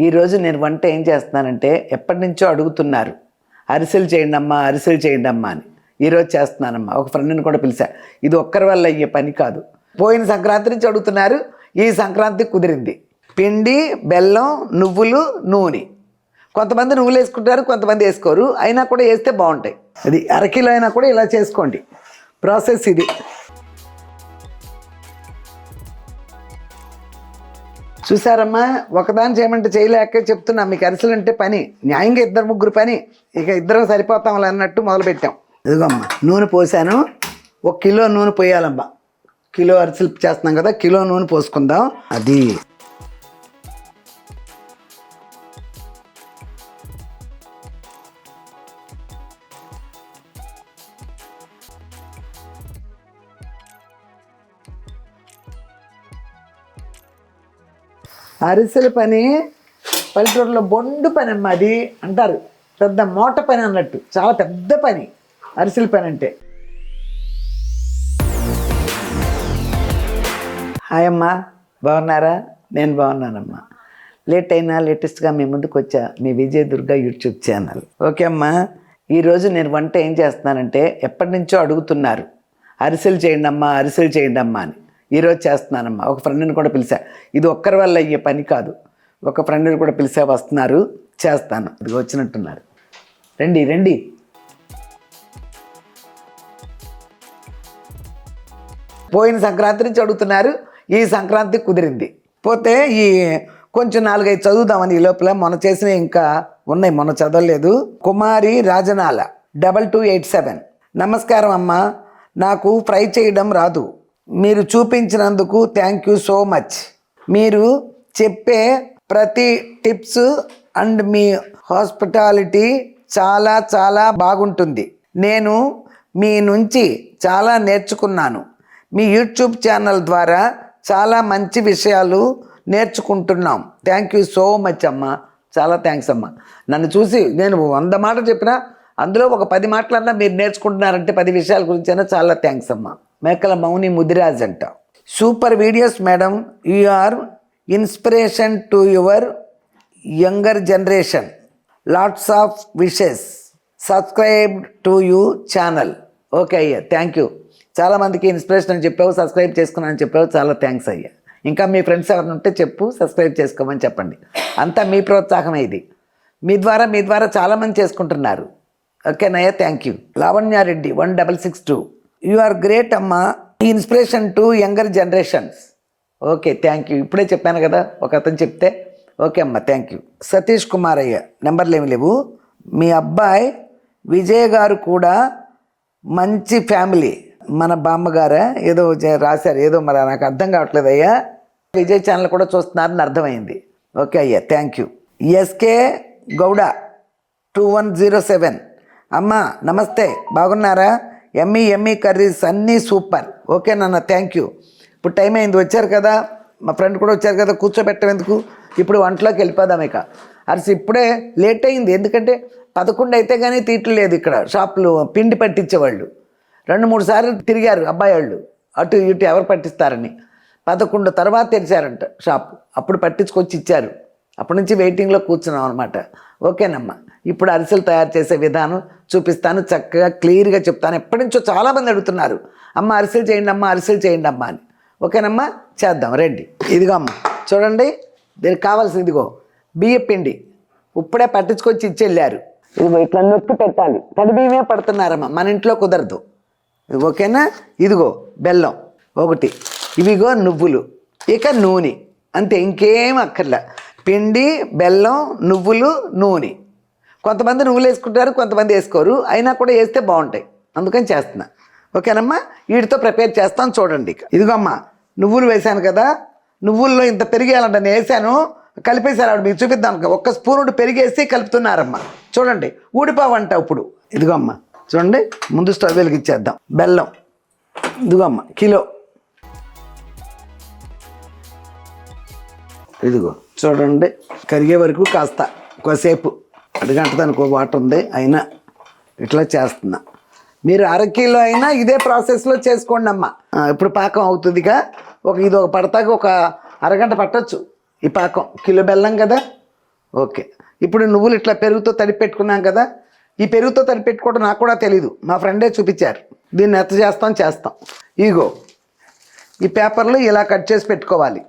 ఈరోజు నేను వంట ఏం చేస్తున్నానంటే ఎప్పటి నుంచో అడుగుతున్నారు అరిసెలు చేయండి అమ్మా అరిసెలు చేయండి అమ్మా అని ఈరోజు చేస్తున్నానమ్మా. ఒక ఫ్రెండ్ని కూడా పిలిచా. ఇది ఒక్కరి వల్ల అయ్యే పని కాదు. పోయిన సంక్రాంతి నుంచి అడుగుతున్నారు ఈ సంక్రాంతి కుదిరింది. పిండి బెల్లం నువ్వులు నూనె. కొంతమంది నువ్వులు వేసుకుంటారు కొంతమంది వేసుకోరు. అయినా కూడా వేస్తే బాగుంటాయి. అది అరకిలో అయినా కూడా ఇలా చేసుకోండి. ప్రాసెస్ ఇది. చూసారమ్మా? ఒకదాని చేయమంటే చేయలేక చెప్తున్నా మీకు అరిసెలు అంటే పని న్యాయంగా ఇద్దరు ముగ్గురు పని ఇక ఇద్దరం సరిపోతాం అన్నట్టు మొదలుపెట్టాం. ఇదిగోమ్మా నూనె పోసాను ఒక కిలో నూనె పోయాలమ్మా కిలో అరిసెలు చేస్తున్నాం కదా కిలో నూనె పోసుకుందాం. అది అరిసెల పని పల్లెటూరులో బొండు పని అమ్మ అది అంటారు. పెద్ద మోట పని అన్నట్టు. చాలా పెద్ద పని అరిసెల పని అంటే. హాయ్ అమ్మా బాగున్నారా? నేను బాగున్నానమ్మా. లేట్ అయినా లేటెస్ట్గా మీ ముందుకు వచ్చా మీ Vijaya Durga YouTube channel. Okay అమ్మా ఈరోజు నేను వంట ఏం చేస్తున్నానంటే ఎప్పటి నుంచో అడుగుతున్నారు అరిసెలు చేయండి అమ్మా అరిసెలు చేయండి అమ్మా అని. ఈరోజు చేస్తున్నానమ్మా. ఒక ఫ్రెండ్ని కూడా పిలిచా. ఇది ఒక్కరి వల్ల అయ్యే పని కాదు. ఒక ఫ్రెండ్ని కూడా పిలిచా వస్తున్నారు చేస్తాను. ఇది వచ్చినట్టున్నారు. రండి రండి. పోయిన సంక్రాంతి నుంచి అడుగుతున్నారు ఈ సంక్రాంతి కుదిరింది. పోతే ఈ కొంచెం నాలుగైదు చదువుదామని ఈ లోపల మొన్న చేసిన ఇంకా ఉన్నాయి మొన్న చదవలేదు. కుమారి Rajanala double two eight seven. నమస్కారం అమ్మా. నాకు ఫ్రై చేయడం రాదు. మీరు చూపించినందుకు థ్యాంక్ యూ సో మచ్ మీరు చెప్పే ప్రతి టిప్స్ అండ్ మీ హాస్పిటాలిటీ చాలా చాలా బాగుంటుంది. నేను మీ నుంచి చాలా నేర్చుకున్నాను. మీ యూట్యూబ్ ఛానల్ ద్వారా చాలా మంచి విషయాలు నేర్చుకుంటున్నాం. థ్యాంక్ యూ సో మచ్ అమ్మా. చాలా థ్యాంక్స్ అమ్మా. నన్ను చూసి నేను వంద మాటలు చెప్పినా అందులో ఒక పది మాటలన్నా మీరు నేర్చుకుంటున్నారంటే పది విషయాల గురించి అయినా చాలా థ్యాంక్స్ అమ్మా. మేకల మౌని ముదిరాజ్ అంట super videos madam you are inspiration to your younger generation lots of wishes subscribe to you channel okay అయ్యా థ్యాంక్ యూ చాలామందికి ఇన్స్పిరేషన్ అని చెప్పావు సబ్స్క్రైబ్ చేసుకున్నాను చెప్పావు చాలా థ్యాంక్స్ అయ్యా. ఇంకా మీ ఫ్రెండ్స్ ఎవరైనా ఉంటే చెప్పు సబ్స్క్రైబ్ చేసుకోమని చెప్పండి. అంతా మీ ప్రోత్సాహమే ఇది. మీ ద్వారా మీ ద్వారా చాలామంది చేసుకుంటున్నారు. ఓకేనయ్యా thank you Lavanya Reddy one double six two you are great అమ్మా. Inspiration to younger generations. Okay thank you. ఇప్పుడే చెప్పాను కదా ఒక అతను చెప్తే. ఓకే అమ్మా థ్యాంక్ యూ. సతీష్ కుమార్ అయ్య నెంబర్లు ఏమి లేవు. మీ అబ్బాయి విజయ్ గారు కూడా మంచి ఫ్యామిలీ. మన బామ్మగారా ఏదో రాశారు. ఏదో మరి నాకు అర్థం కావట్లేదు అయ్యా. విజయ్ ఛానల్ కూడా చూస్తున్నారని అర్థమైంది. ఓకే అయ్యా thank you. SK Gowda two one zero seven. అమ్మా నమస్తే. బాగున్నారా? ఎమ్మీ ఎమ్మీ కర్రీస్ అన్నీ సూపర్. ఓకే నాన్న థ్యాంక్ యూ ఇప్పుడు టైం అయింది వచ్చారు కదా? మా ఫ్రెండ్ కూడా వచ్చారు కదా కూర్చోబెట్టం ఎందుకు? ఇప్పుడు వంటలోకి వెళ్ళిపోదాం ఇక. అరిసి ఇప్పుడే లేట్ అయింది ఎందుకంటే పదకొండు అయితే కానీ తీయట్లేదు ఇక్కడ. షాపులు పిండి పట్టించేవాళ్ళు. రెండు మూడు సార్లు తిరిగారు అబ్బాయి వాళ్ళు అటు ఇటు ఎవరు పట్టిస్తారని. పదకొండు తర్వాత తెరిచారంట షాప్. అప్పుడు పట్టించుకొచ్చి ఇచ్చారు. అప్పటి నుంచి వెయిటింగ్లో కూర్చున్నాం అనమాట ఓకేనమ్మా. ఇప్పుడు అరిసెలు తయారు చేసే విధానం చూపిస్తాను చక్కగా క్లియర్గా చెప్తాను. ఎప్పటి నుంచో చాలామంది అడుగుతున్నారు అమ్మ అరిసెలు చేయండి అమ్మ అరిసెలు చేయండి అమ్మ అని. ఓకేనమ్మా? చేద్దాం రండి. ఇదిగో అమ్మ చూడండి దీనికి కావాల్సింది ఇదిగో బియ్య పిండి. ఇప్పుడే పట్టించుకొచ్చి ఇచ్చి వెళ్ళారు ఇదిగో ఇట్లా నొక్కి పెట్టాలి. తడి బియ్యమే పడుతున్నారమ్మా మన ఇంట్లో కుదరదు. ఓకేనా? ఇదిగో బెల్లం ఒకటి. ఇవిగో నువ్వులు ఇక నూనె. అంతే ఇంకేం అక్కర్లే. పిండి బెల్లం నువ్వులు నూనె. కొంతమంది నువ్వులు వేసుకుంటారు కొంతమంది వేసుకోరు. అయినా కూడా వేస్తే బాగుంటాయి. అందుకని చేస్తున్నా. ఓకేనమ్మా? వీటితో ప్రిపేర్ చేస్తాను చూడండి ఇక. ఇదిగో అమ్మా నువ్వులు వేశాను కదా. నువ్వుల్లో ఇంత పెరిగేయాలంట నేను వేసాను కలిపేశారు ఆవిడ మీకు చూపిద్దాం ఒక్క స్పూనుడు పెరిగేసి కలుపుతున్నారమ్మా. చూడండి ఊడిపోవంట ఇప్పుడు. ఇదిగో అమ్మా చూడండి ముందు స్టవ్ వెలిగించేద్దాం. బెల్లం. ఇదిగో అమ్మా కిలో. ఇదిగో చూడండి కరిగే వరకు కాస్త కొద్దిసేపు. అడుగంట దానికి ఒక వాటర్ ఉంది అయినా ఇట్లా చేస్తున్నా. మీరు అరకిలో అయినా ఇదే ప్రాసెస్లో చేసుకోండి అమ్మ ఇప్పుడు పాకం అవుతుందిగా ఒక ఇది ఒక పడతాక ఒక అరగంట పట్టచ్చు ఈ పాకం. కిలో బెల్లం కదా? ఓకే. ఇప్పుడు నువ్వులు ఇట్లా పెరుగుతో తడిపెట్టుకున్నాం కదా ఈ పెరుగుతో తడిపెట్టుకోవడం నాకు కూడా తెలీదు. మా ఫ్రెండే చూపించారు. దీన్ని ఎత్త చేస్తాం చేస్తాం. ఇగో ఈ పేపర్లు ఇలా కట్ చేసి పెట్టుకోవాలి.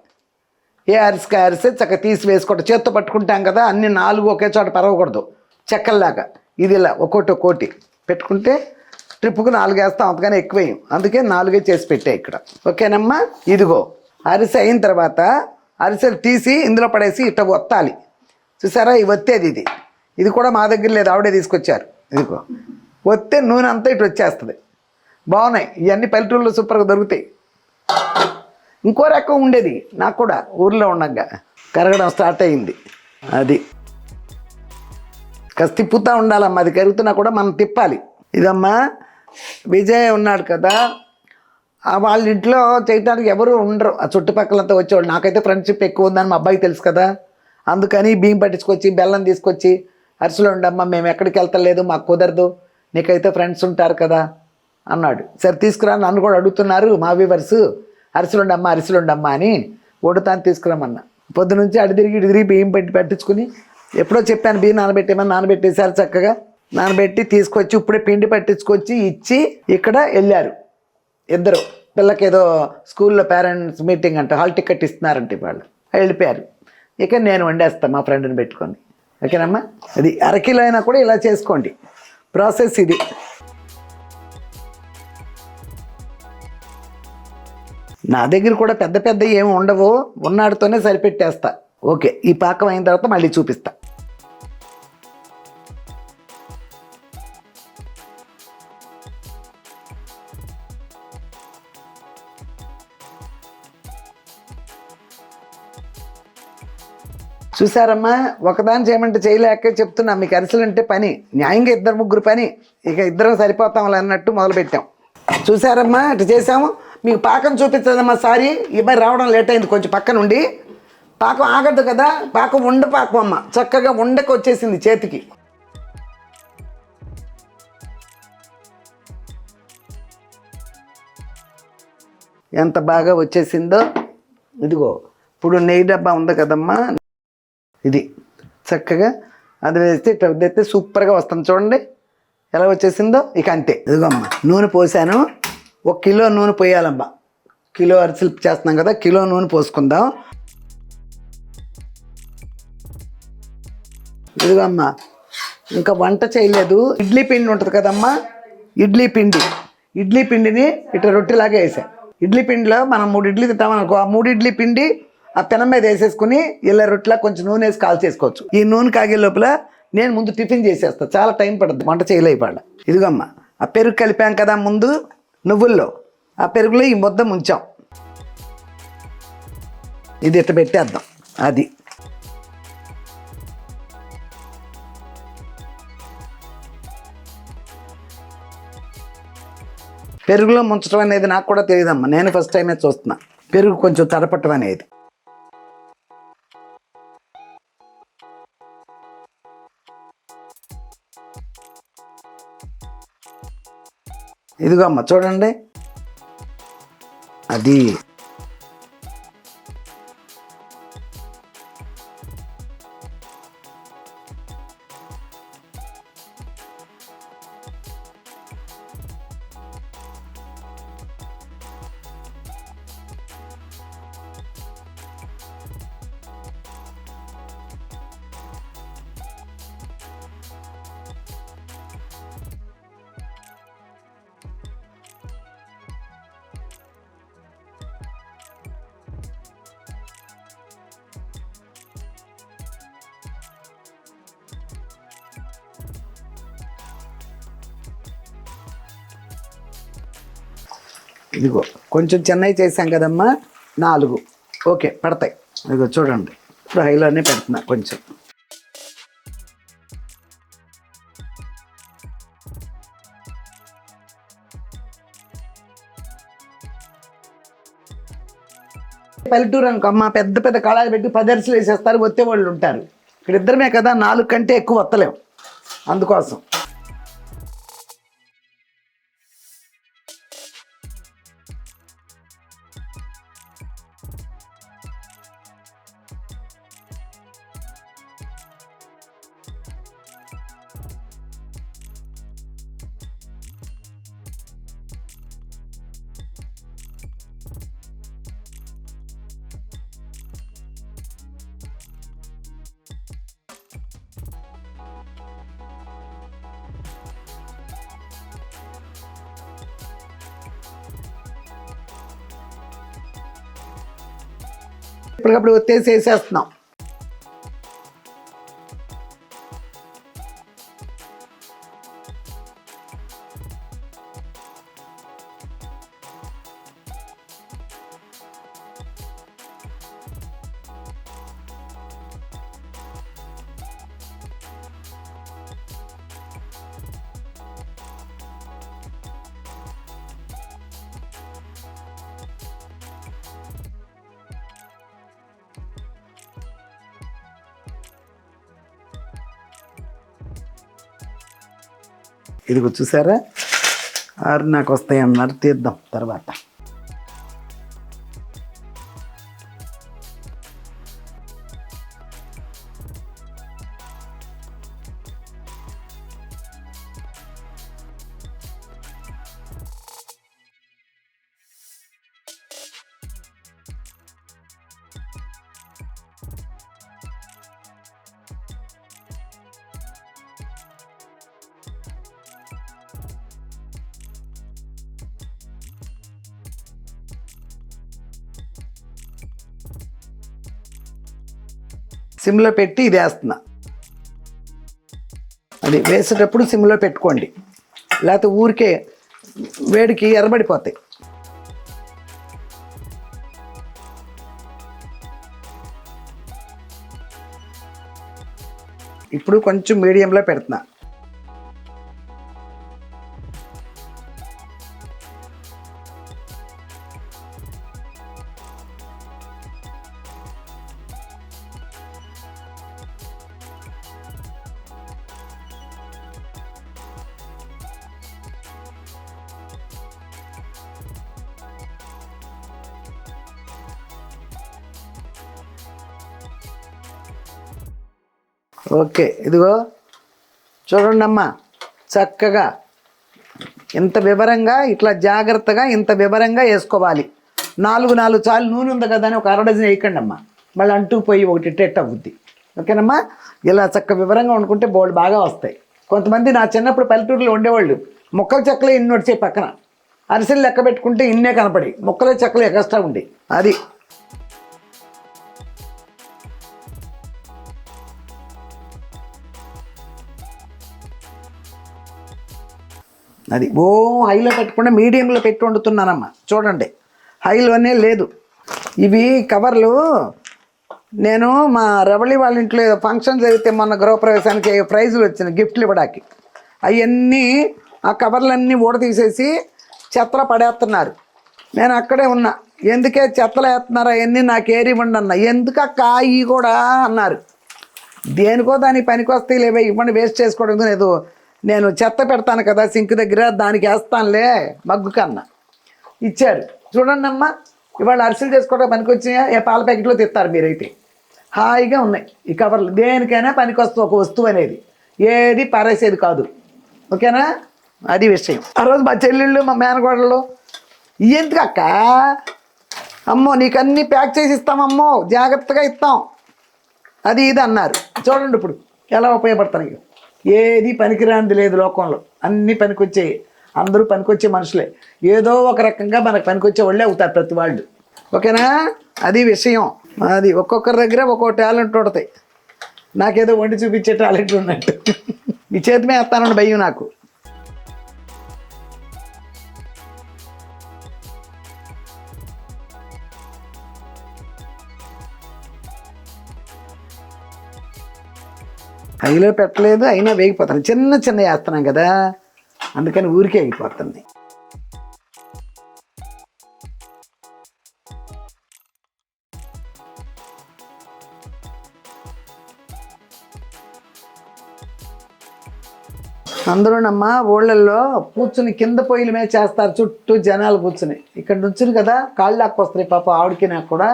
ఏ అరిసికాయ అరిసే చక్క తీసి వేసుకోవటం చేత్తో పట్టుకుంటాం కదా అన్ని నాలుగు ఒకే చోట పరవకూడదు. చెక్కల్లాగా. ఇది ఇలా ఒక్కోటి ఒక్కోటి పెట్టుకుంటే ట్రిప్పుకు నాలుగు వేస్తాం అంతగానే ఎక్కువేయం. అందుకే నాలుగే చేసి పెట్టా ఇక్కడ. ఓకేనమ్మా? ఇదిగో. అరిసె అయిన తర్వాత అరిసెలు తీసి ఇందులో పడేసి ఇట్ట ఒత్తాలి. చూసారా? ఈ ఒత్తేది ఇది. ఇది కూడా మా దగ్గర లేదు ఆవిడే తీసుకొచ్చారు. ఇదిగో. ఒత్తే నూనె అంతా ఇటు వచ్చేస్తుంది. బాగున్నాయి. ఇవన్నీ పల్లెటూళ్ళలో సూపర్గా దొరుకుతాయి. ఇంకో రకం ఉండేది. నాకు కూడా ఊర్లో ఉండగా కరగడం స్టార్ట్ అయింది. అది. కాస్త తిప్పుతూ ఉండాలమ్మా అది కరుగుతున్నా కూడా మనం తిప్పాలి. ఇదమ్మా విజయ్ ఉన్నాడు కదా. వాళ్ళ ఇంట్లో చేయటానికి ఎవరు ఉండరు. ఆ చుట్టుపక్కలంతా వచ్చేవాళ్ళు. నాకైతే ఫ్రెండ్షిప్ ఎక్కువ ఉందని మా అబ్బాయికి తెలుసు కదా. అందుకని బియ్యం పట్టించుకొచ్చి బెల్లం తీసుకొచ్చి అరిసెలు ఉండమ్మా మేము ఎక్కడికి వెళ్తలేదు మాకు కుదరదు నీకైతే ఫ్రెండ్స్ ఉంటారు కదా అన్నాడు. సరే తీసుకురా నన్ను కూడా అడుగుతున్నారు మా వ్యూవర్స్. అరిసెలుండమ్మా అరిసెలుండమ్మా అరిసెలు ఉండమ్మా అని వండుతాను తీసుకురమ్మన్నా. పొద్దు నుంచి అడి తిరిగి ఇటు తిరిగి బియ్యం పెట్టి పట్టించుకుని ఎప్పుడో చెప్పాను బియ్యం నానబెట్టేమని నానబెట్టేశారు చక్కగా. నానబెట్టి తీసుకొచ్చి ఇప్పుడే పిండి పట్టించుకొచ్చి ఇచ్చి ఇక్కడ వెళ్ళారు. ఇద్దరు పిల్లకి ఏదో స్కూల్లో పేరెంట్స్ మీటింగ్ అంటే హాల్ టికెట్ ఇస్తున్నారంటే వాళ్ళు వెళ్ళిపోయారు. ఇక నేను వండేస్తాను మా ఫ్రెండ్ని పెట్టుకొని. ఓకేనమ్మా? అది అరకిలో అయినా కూడా ఇలా చేసుకోండి. ప్రాసెస్ ఇది. నా దగ్గర కూడా పెద్ద పెద్ద ఏమి ఉండవు. ఉన్నాడితోనే సరిపెట్టేస్తా. ఓకే ఈ పాకం అయిన తర్వాత మళ్ళీ చూపిస్తా. చూసారమ్మా ఒకదాని చేయమంటే చేయలేక చెప్తున్నా మీకు అరిసెలు అంటే పని. న్యాయంగా ఇద్దరు ముగ్గురు పని. ఇక ఇద్దరం సరిపోతాం అన్నట్టు మొదలుపెట్టాం. చూసారమ్మా అటు చేసాము మీకు పాకం చూపించదమ్మా సారీ? ఇబ్బంది రావడం లేట్ అయింది కొంచెం పక్కనుండి పాకం ఆగద్దు కదా? పాకం ఉండ పాకం అమ్మ. చక్కగా ఉండకు వచ్చేసింది చేతికి. ఎంత బాగా వచ్చేసిందో? ఇదిగో ఇప్పుడు నెయ్యి డబ్బా ఉంది కదమ్మా. ఇది. చక్కగా అది వేస్తే ఇట్లా వద్దెత్తే సూపర్గా వస్తుంది. చూడండి. ఎలా వచ్చేసిందో? ఇక అంతే. ఇదిగోమ్మ నూనె పోసాను. ఒక కిలో నూనె పోయాలమ్మా కిలో అరిసెలు చేస్తున్నాం కదా కిలో నూనె పోసుకుందాం. ఇదిగోమ్మా ఇంకా వంట చేయలేదు. ఇడ్లీ పిండి ఉంటుంది కదమ్మా. ఇడ్లీ పిండి. ఇడ్లీ పిండిని ఇట్లా రొట్టెలాగే వేసా. ఇడ్లీ పిండిలో మనం మూడు ఇడ్లీ తింటామనుకో ఆ మూడు ఇడ్లీ పిండి ఆ పెనం మీద వేసేసుకుని ఇలా రొట్టెలా కొంచెం నూనె వేసి కాల్చేసుకోవచ్చు. ఈ నూనె కాగే లోపల నేను ముందు టిఫిన్ చేసేస్తాను చాలా టైం పడుతుంది వంట చేయలేపాడ. ఇదిగమ్మా ఆ పెరుగు కలిపాం కదా ముందు. నువ్వుల్లో. ఆ పెరుగులో ఈ ముద్ద ముంచాం. ఇది ఇట్ట పెట్టేద్దాం. అది. పెరుగులో ముంచడం అనేది నాకు కూడా తెలియదమ్మా. నేను ఫస్ట్ టైమే చూస్తున్నా. పెరుగు కొంచెం తడపట్టం అనేది. ఇదిగో అమ్మ చూడండి. అది ఇదిగో కొంచెం చెన్నై చేసాం కదమ్మా? నాలుగు. ఓకే పడతాయి. ఇదిగో చూడండి. ఇప్పుడు హైలోనే పెడుతున్నా కొంచెం. పల్లెటూరు అమ్మ పెద్ద పెద్ద కళాలు పెట్టి పదర్శలు వేసేస్తారు వచ్చే వాళ్ళు ఉంటారు. ఇక్కడ ఇద్దరమే కదా నాలుగు కంటే ఎక్కువ వత్తలేం అందుకోసం. ఇప్పటికప్పుడు ఒత్తేసి వేసేస్తున్నాం ఇదిగో చూసారా? ఆరు నాకు వస్తాయి అన్నారు. తీద్దాం తర్వాత. సిమ్లో పెట్టి ఇది వేస్తున్నా అది వేసేటప్పుడు సిమ్లో పెట్టుకోండి. లేకపోతే ఊరికే వేడికి ఎర్రబడిపోతాయి. ఇప్పుడు కొంచెం మీడియంలో పెడుతున్నా. ఓకే ఇదిగో. చూడండి అమ్మా చక్కగా. ఇంత వివరంగా ఇట్లా జాగ్రత్తగా ఇంత వివరంగా వేసుకోవాలి. నాలుగు నాలుగు చాలు నూనె ఉంది కదా అని ఒక అర డజన్ వేయకండి అమ్మా మళ్ళీ అంటూ పోయి ఒకటి టెట్ అవుద్ది. ఓకేనమ్మా? ఇలా చక్క వివరంగా వండుకుంటే బోర్డు బాగా వస్తాయి. కొంతమంది నా చిన్నప్పుడు పల్లెటూరులో ఉండేవాళ్ళు మొక్కల చెక్కలే ఇన్ని వచ్చాయి పక్కన. అరిసెలు లెక్క పెట్టుకుంటే ఇన్నే కనపడి మొక్కలే చెక్కలు ఎక్స్ట్రా ఉండి. అది. అది ఓ హైలో పెట్టకుండా మీడియంలో పెట్టి వండుతున్నానమ్మా. చూడండి. హైలోనే లేదు. ఇవి కవర్లు నేను మా రవళి వాళ్ళ ఇంట్లో ఏదో ఫంక్షన్ జరిగితే మొన్న గృహప్రవేశానికి ప్రైజులు వచ్చినాయి గిఫ్ట్లు ఇవ్వడానికి. అవన్నీ ఆ కవర్లన్నీ ఊడ తీసేసి చెత్తలో పడేస్తున్నారు. నేను అక్కడే ఉన్నా. ఎందుకే చెత్తలు వేస్తున్నారా? అవన్నీ నాకు ఏరి ఇవ్వండి అన్న. ఎందుకు అక్క? ఇవి కూడా అన్నారు. దేనికో దాని పనికి వస్తే లేవే ఇవ్వండి వేస్ట్ చేసుకోవడం ఏదో నేను చెత్త పెడతాను కదా సింక్ దగ్గర దానికి వేస్తానులే మగ్గు కన్నా. ఇచ్చారు. చూడండి అమ్మా ఇవాళ అరిసెలు చేసుకోవడం పనికి వచ్చినాయా ఏ పాల ప్యాకెట్లో తెస్తారు మీరైతే. హాయిగా ఉన్నాయి. ఈ కవర్లు దేనికైనా పనికి వస్తుంది ఒక వస్తువు అనేది. ఏది పారేసేది కాదు. ఓకేనా? అది విషయం. ఆ రోజు మా చెల్లెళ్ళు మా మేనగోడలు ఎందుకు అక్క? అమ్మో నీకు అన్నీ ప్యాక్ చేసి ఇస్తామమ్మో జాగ్రత్తగా ఇస్తాం. అది ఇది అన్నారు. చూడండి ఇప్పుడు ఎలా ఉపయోగపడుతున్నాయి ఏది పనికిరానిది లేదు లోకంలో. అన్నీ పనికొచ్చాయి. అందరూ పనికొచ్చే మనుషులే. ఏదో ఒక రకంగా మనకు పనికొచ్చే వాళ్ళే అవుతారు ప్రతి వాళ్ళు. ఓకేనా? అది విషయం. అది ఒక్కొక్కరి దగ్గర ఒక్కో టాలెంట్ ఉంటుంది. నాకేదో వండి చూపించే టాలెంట్ ఉన్నట్టు. మీ చేతి మీద వేస్తానని భయం నాకు. హైలో పెట్టలేదు అయినా వేగిపోతాను. చిన్న చిన్న వేస్తున్నాం కదా అందుకని ఊరికే అయిపోతుంది. అందరూనమ్మా ఊళ్ళల్లో కూర్చుని కింద పొయ్యిల మీద చేస్తారు చుట్టూ జనాలు కూర్చుని. ఇక్కడ నుంచుని కదా కాళ్ళు వస్తాయి పాప ఆవిడకి నాకు కూడా.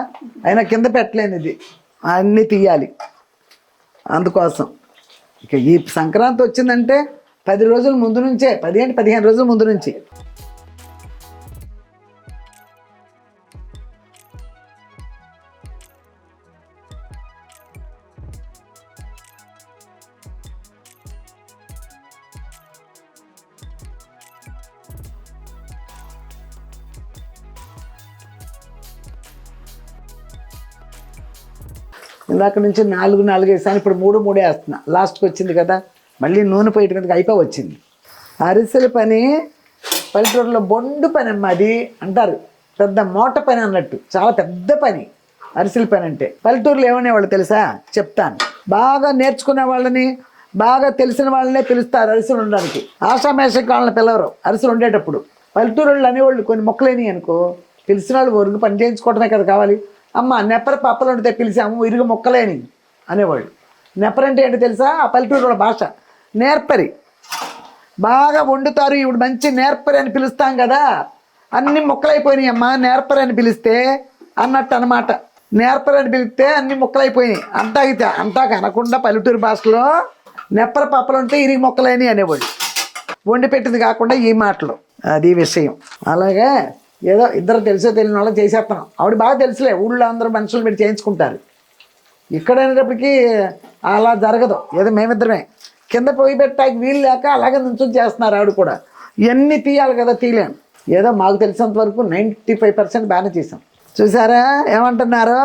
అయినా కింద పెట్టలేను ఇది అన్నీ తీయాలి. అందుకోసం. ఇక ఈ సంక్రాంతి వచ్చిందంటే పది రోజుల ముందు నుంచే పదిహేను పదిహేను రోజుల ముందు నుంచి. ఇందాక నుంచి నాలుగు నాలుగు వేసాను ఇప్పుడు మూడు మూడే వేస్తున్నా. లాస్ట్కి వచ్చింది కదా. మళ్ళీ నూనె పోయటం మీదకి అయిపోయి వచ్చింది. అరిసెల పని పల్లెటూరులో బొండు పని అమ్మ అది అంటారు. పెద్ద మూట పని అన్నట్టు. చాలా పెద్ద పని అరిసెల పని అంటే. పల్లెటూరులో ఏమనేవాళ్ళు తెలుసా? చెప్తాను. బాగా నేర్చుకునే వాళ్ళని బాగా తెలిసిన వాళ్ళనే పిలుస్తారు అరిసెలు ఉండడానికి. ఆషామేషం వాళ్ళని పిలవరు అరిసెలు ఉండేటప్పుడు పల్లెటూరు వాళ్ళు అనేవాళ్ళు కొన్ని మొక్కలేని అనుకో. తెలిసిన వాళ్ళు ఒరుగు పని చేయించుకోవడమే కదా కావాలి. అమ్మ నెప్పర పప్పలు ఉంటే పిలిచాము ఇరుగు మొక్కలేని అనేవాళ్ళు. నెప్పరంటే ఏంటో తెలుసా? ఆ పల్లెటూరు భాష. నేర్పరి. బాగా వండుతారు ఇప్పుడు మంచి నేర్పరి అని పిలుస్తాం కదా. అన్ని ముక్కలైపోయినాయి అమ్మా నేర్పరి అని పిలిస్తే అన్నట్టు అనమాట నేర్పరి అని పిలిస్తే అన్ని ముక్కలైపోయినాయి. అంటాగితే అంటాక అనకుండా పల్లెటూరు భాషలో నెప్పర పప్పలు ఉంటే ఇరిగి మొక్కలేని అనేవాడు వండి పెట్టింది కాకుండా ఈ మాటలు. అది విషయం. అలాగే ఏదో ఇద్దరు తెలుసో తెలియని వాళ్ళు చేసేస్తున్నాం ఆవిడ బాగా తెలుసులే ఊళ్ళో అందరూ మనుషులు మీరు చేయించుకుంటారు. ఇక్కడ అనేటప్పటికీ అలా జరగదు. ఏదో మేమిద్దరమే. కింద పోయి పెట్టడానికి వీలు లేక అలాగే నుంచుని చేస్తున్నారు ఆవిడ కూడా. ఇవన్నీ తీయాలి కదా తీయలేము ఏదో మాకు తెలిసినంత వరకు నైంటీ ఫైవ్ పర్సెంట్ బాగానే చేసాం చూసారా? ఏమంటున్నారు?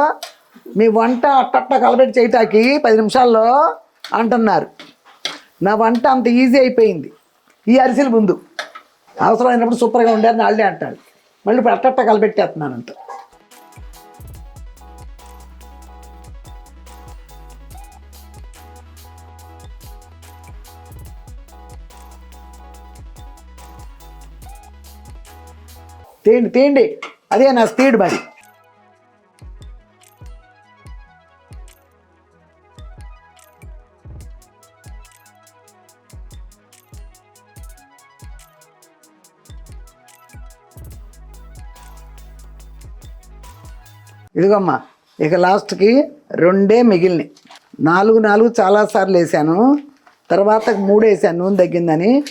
మీ వంట అట్టట్ట కలబెట్టి చేయటానికి పది నిమిషాల్లో అంటున్నారు. నా వంట అంత ఈజీ అయిపోయింది. ఈ అరిసెలు ముందు. అవసరమైనప్పుడు సూపర్గా ఉండారని వాళ్ళే అంటారు. మళ్ళీ ఇప్పుడు అట్టట్ట కలబెట్టేస్తున్నానంట. తేండి తేండి. అదే నా స్పీడ్ మరి ఇదిగోమ్మా ఇక లాస్ట్కి రెండే మిగిలినాయి. నాలుగు నాలుగు చాలాసార్లు వేసాను. తర్వాత మూడు వేసాను నూనె తగ్గిందని.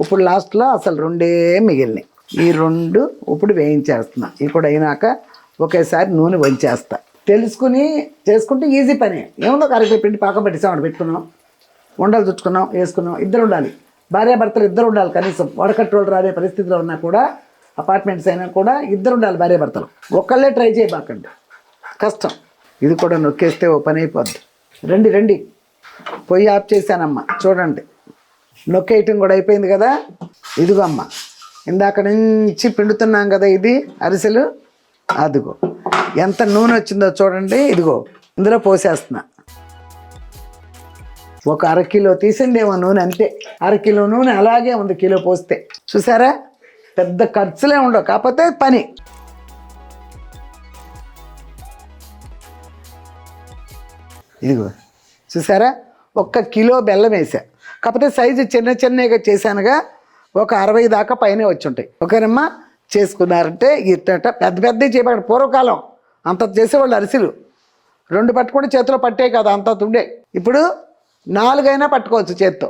ఇప్పుడు లాస్ట్లో అసలు రెండే మిగిలినాయి. ఈ రెండు ఇప్పుడు వేయించేస్తున్నా. ఇప్పుడు అయినాక ఒకేసారి నూనె వంచేస్తా. తెలుసుకుని చేసుకుంటే ఈజీ పని. ఏముందో కరెక్ట్ పిండి పాక పెట్టేసాం అక్కడ పెట్టుకున్నాం. ఉండలు చుట్టుకున్నాం వేసుకున్నాం. ఇద్దరు ఉండాలి. భార్యాభర్తలు ఇద్దరు ఉండాలి కనీసం. వడకట్టోళ్ళు రాలే పరిస్థితిలో ఉన్నా కూడా అపార్ట్మెంట్స్ అయినా కూడా ఇద్దరు ఉండాలి భార్యాభర్తలు. ఒక్కళ్ళే ట్రై చేయబాకండి. కష్టం. ఇది కూడా నొక్కేస్తే ఓ పని అయిపోద్ది. రండి రండి. పొయ్యి ఆఫ్ చేశానమ్మా. చూడండి. నొక్కేయటం కూడా అయిపోయింది కదా? ఇదిగో అమ్మ. ఇందాక నుంచి పిండుతున్నాం కదా ఇది అరిసెలు. అదిగో. ఎంత నూనె వచ్చిందో చూడండి. ఇదిగో. ఇందులో పోసేస్తున్నా. ఒక అరకిలో తీసిండేమో నూనె అంతే. అరకిలో నూనె అలాగే ఉంది కిలో పోస్తే. చూసారా? పెద్ద ఖర్చులే ఉండవు. కాకపోతే పని. ఇదిగో చూసారా? ఒక్క కిలో బెల్లం వేసా కాకపోతే సైజు చిన్న చిన్నగా చేశానుగా ఒక అరవై దాకా పైనే వచ్చి ఉంటాయి ఓకేనమ్మా చేసుకున్నారంటే ఇట్టట పెద్ద పెద్దవి చేయబడి పూర్వకాలం. అంత చేసేవాళ్ళు అరిసెలు. రెండు పట్టుకుంటే చేతిలో పట్టే కదా అంత ఉండే ఇప్పుడు నాలుగైనా పట్టుకోవచ్చు చేత్తో.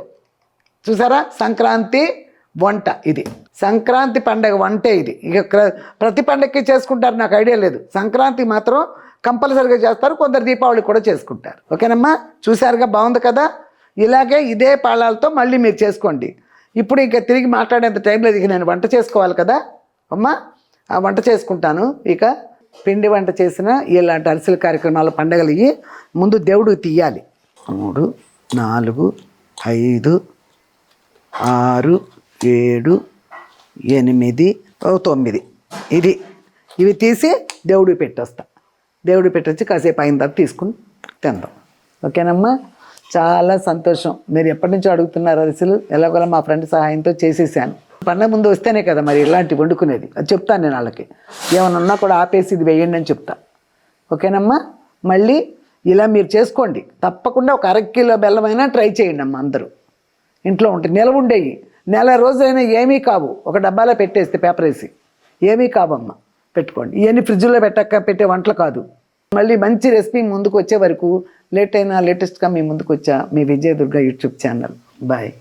చూసారా? సంక్రాంతి వంట ఇది. సంక్రాంతి పండగ వంటే ఇది. ఇక ప్రతి పండగకి చేసుకుంటారు నాకు ఐడియా లేదు. సంక్రాంతి మాత్రం కంపల్సరీగా చేస్తారు. కొందరు దీపావళి కూడా చేసుకుంటారు. ఓకేనమ్మా? చూసారుగా బాగుంది కదా? ఇలాగే ఇదే పాళాలతో మళ్ళీ మీరు చేసుకోండి. ఇప్పుడు ఇంకా తిరిగి మాట్లాడేంత టైం లేదు. ఇక నేను వంట చేసుకోవాలి కదా? అమ్మా ఆ వంట చేసుకుంటాను. ఇక పిండి వంట చేసిన ఇలాంటి అరిసెల కార్యక్రమాల పండగలు ఇవి ముందు దేవుడు తీయాలి. మూడు నాలుగు ఐదు ఆరు ఏడు ఎనిమిది తొమ్మిది. ఇది ఇవి తీసి దేవుడు పెట్టేస్తాను దేవుడు పెట్టొచ్చి కాసేపు అయిన తర్వాత తీసుకుని తిందాం. ఓకేనమ్మా? చాలా సంతోషం. మీరు ఎప్పటి నుంచో అడుగుతున్నారు అరిసెలు. ఎలాగోలా మా ఫ్రెండ్ సహాయంతో చేసేసాను. పండగ ముందు వస్తేనే కదా మరి ఇలాంటివి వండుకునేది. అది చెప్తాను నేను వాళ్ళకి. ఏమైనా ఉన్నా కూడా ఆపేసి ఇది వేయండి అని చెప్తా. ఓకేనమ్మా? మళ్ళీ ఇలా మీరు చేసుకోండి. తప్పకుండా ఒక అరకిలో బెల్లమైనా ట్రై చేయండి అమ్మ అందరూ. ఇంట్లో ఉంటాయి నిలవ ఉండేవి నెల రోజులైనా ఏమీ కావు. ఒక డబ్బాలో పెట్టేస్తే పేపర్ వేసి. ఏమీ కావమ్మా. పెట్టుకోండి. ఇవన్నీ ఫ్రిడ్జ్లో పెట్టక్క పెట్టే వంటలు కాదు. మళ్ళీ మంచి రెసిపీ ముందుకు వచ్చే వరకు లేట్ అయినా లేటెస్ట్గా మీ ముందుకు వచ్చా మీ విజయదుర్గ యూట్యూబ్ ఛానల్. బాయ్.